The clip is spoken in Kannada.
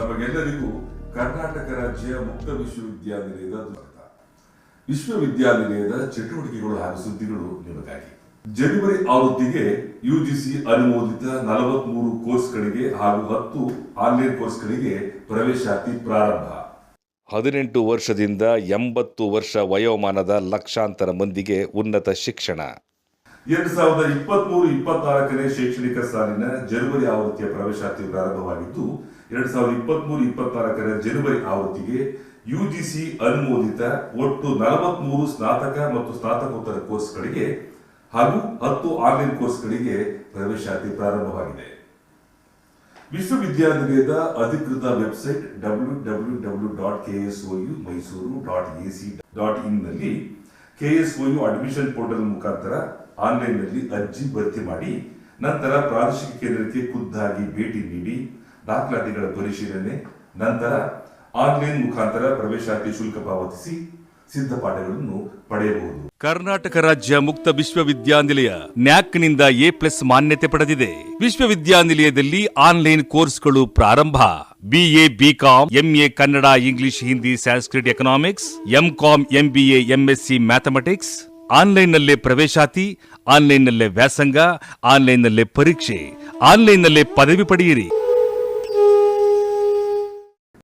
ತಮಗೆಲ್ಲರಿಗೂ ಕರ್ನಾಟಕ ರಾಜ್ಯ ಮುಕ್ತ ವಿಶ್ವವಿದ್ಯಾನಿಲಯದ ವಿಶ್ವವಿದ್ಯಾನಿಲಯದ ಚಟುವಟಿಕೆಗಳು ಹಾಗೂ ಸುದ್ದಿಗಳು ನಿಮಗಾಗಿ. ಜನವರಿ ಆವೃತ್ತಿಗೆ ಯುಜಿಸಿ ಅನುಮೋದಿತ ನಲವತ್ಮೂರು ಕೋರ್ಸ್ಗಳಿಗೆ ಹಾಗೂ ಹತ್ತು ಆನ್ಲೈನ್ ಕೋರ್ಸ್ಗಳಿಗೆ ಪ್ರವೇಶಾತಿ ಪ್ರಾರಂಭ. ಹದಿನೆಂಟು ವರ್ಷದಿಂದ ಎಂಬತ್ತು ವರ್ಷ ವಯೋಮಾನದ ಲಕ್ಷಾಂತರ ಮಂದಿಗೆ ಉನ್ನತ ಶಿಕ್ಷಣ. ಎರಡು ಸಾವಿರದ ಇಪ್ಪತ್ಮೂರು ಇಪ್ಪತ್ನಾಲ್ಕನೇ ಶೈಕ್ಷಣಿಕ ಸಾಲಿನ ಜನವರಿ ಆವೃತ್ತಿಯ ಪ್ರವೇಶಾತಿ ಪ್ರಾರಂಭವಾಗಿದ್ದು, ಎರಡು ಸಾವಿರದ ಇಪ್ಪತ್ಮೂರು ಇಪ್ಪತ್ನಾಲ್ಕರ ಜನವರಿ ಆವೃತ್ತಿಗೆ ಯುಜಿಸಿ ಅನುಮೋದಿತ ಒಟ್ಟು ನಲವತ್ಮೂರು ಸ್ನಾತಕ ಮತ್ತು ಸ್ನಾತಕೋತ್ತರ ಕೋರ್ಸ್ಗಳಿಗೆ ಹಾಗೂ ಹತ್ತು ಆನ್ಲೈನ್ ಕೋರ್ಸ್ಗಳಿಗೆ ಪ್ರವೇಶಾತಿ ಪ್ರಾರಂಭವಾಗಿದೆ. ವಿಶ್ವವಿದ್ಯಾನಿಲಯದ ಅಧಿಕೃತ website W W W dot KSOU Mysuru dot AC dot ಇನ್ನಲ್ಲಿ KSOU admission portal ಮುಖಾಂತರ ಆನ್ಲೈನ್ನಲ್ಲಿ ಅರ್ಜಿ ಭರ್ತಿ ಮಾಡಿ, ನಂತರ ಪ್ರಾದೇಶಿಕ ಕೇಂದ್ರಕ್ಕೆ ಖುದ್ದಾಗಿ ಭೇಟಿ ನೀಡಿ, ದಾಖಲಾತಿಗಳ ಪರಿಶೀಲನೆ ನಂತರ ಆನ್ಲೈನ್ ಮುಖಾಂತರ ಪ್ರವೇಶಾತಿ ಶುಲ್ಕ ಪಾವತಿಸಿ ಸಿದ್ಧಪಾಠಗಳನ್ನು ಪಡೆಯಬಹುದು. ಕರ್ನಾಟಕ ರಾಜ್ಯ ಮುಕ್ತ ವಿಶ್ವವಿದ್ಯಾನಿಲಯ, ನ್ಯಾಕ್ನಿಂದ ಎ ಪ್ಲಸ್ ಮಾನ್ಯತೆ ಪಡೆದಿದೆ. ವಿಶ್ವವಿದ್ಯಾನಿಲಯದಲ್ಲಿ ಆನ್ಲೈನ್ ಕೋರ್ಸ್ಗಳು ಪ್ರಾರಂಭ. BA BCom MA Kannada, English, Hindi, Sanskrit, economics MCom MBA MSc mathematics ಆನ್ಲೈನ್ನಲ್ಲೇ ಪ್ರವೇಶಾತಿ ಆನ್ಲೈನ್ನಲ್ಲೇ ವ್ಯಾಸಂಗ ಆನ್ಲೈನ್ನಲ್ಲೇ ಪರೀಕ್ಷೆ ಆನ್ಲೈನ್ನಲ್ಲೇ ಪದವಿ ಪಡೆಯಿರಿ.